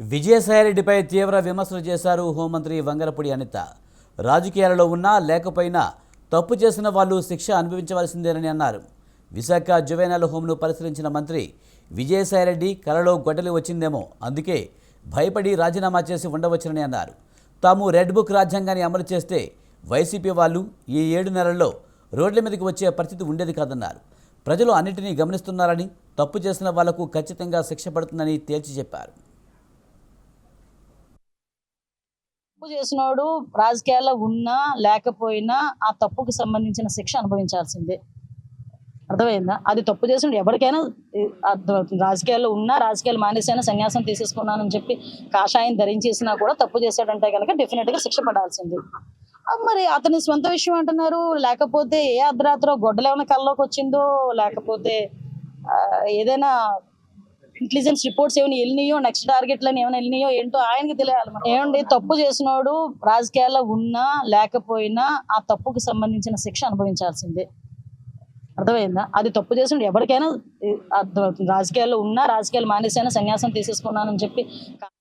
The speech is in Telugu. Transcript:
విజయసాయిరెడ్డిపై తీవ్ర విమర్శలు చేశారు హోంమంత్రి వంగలపూడి అనిత. రాజకీయాలలో ఉన్నా లేకపోయినా తప్పు చేసిన వాళ్ళు శిక్ష అనుభవించవలసిందేనని అన్నారు. విశాఖ జువైనల్ హోంను పరిశీలించిన మంత్రి విజయసాయిరెడ్డి కలలో గొడ్డలి వచ్చిందేమో అందుకే భయపడి రాజీనామా చేసి ఉండవచ్చునని అన్నారు. తాము రెడ్ బుక్ రాజ్యాంగాన్ని అమలు చేస్తే వైసీపీ వాళ్ళు ఈ ఏడు నెలల్లో రోడ్ల మీదకి వచ్చే పరిస్థితి ఉండేది కాదన్నారు. ప్రజలు అన్నింటినీ గమనిస్తున్నారని తప్పు చేసిన వాళ్ళకు ఖచ్చితంగా శిక్ష పడుతుందని తేల్చి చెప్పారు. తప్పు చేసినోడు రాజకీయాల్లో ఉన్నా లేకపోయినా ఆ తప్పుకు సంబంధించిన శిక్ష అనుభవించాల్సిందే. అర్థమైందా? అది తప్పు చేసిన ఎవరికైనా అర్థమవుతుంది రాజకీయాల్లో ఉన్నా రాజకీయాలు మానేసైనా సన్యాసం తీసేసుకున్నానని చెప్పి కాషాయం ధరించేసినా కూడా తప్పు చేశాడంటే కనుక డెఫినెట్గా శిక్ష పడాల్సింది. మరి అతని స్వంత విషయం అంటున్నారు. లేకపోతే ఏ అర్ధరాత్రో గొడ్డలు ఏమైనా కల్లోకి వచ్చిందో లేకపోతే ఏదైనా ఇంటెలిజెన్స్ రిపోర్ట్స్ ఏమైనా వెళ్ళినాయో నెక్స్ట్ టార్గెట్లను ఏమైనా వెళ్ళినాయో ఏంటో ఆయనకి తెలియాలి ఏమండి తప్పు చేసినోడు రాజకీయాల్లో ఉన్నా లేకపోయినా ఆ తప్పుకు సంబంధించిన శిక్ష అనుభవించాల్సిందే. అర్థమైందా? అది తప్పు చేసిన ఎవరికైనా అర్థమవుతుంది రాజకీయాల్లో ఉన్నా రాజకీయాలు మానేసైనా సన్యాసం తీసేసుకున్నానని చెప్పి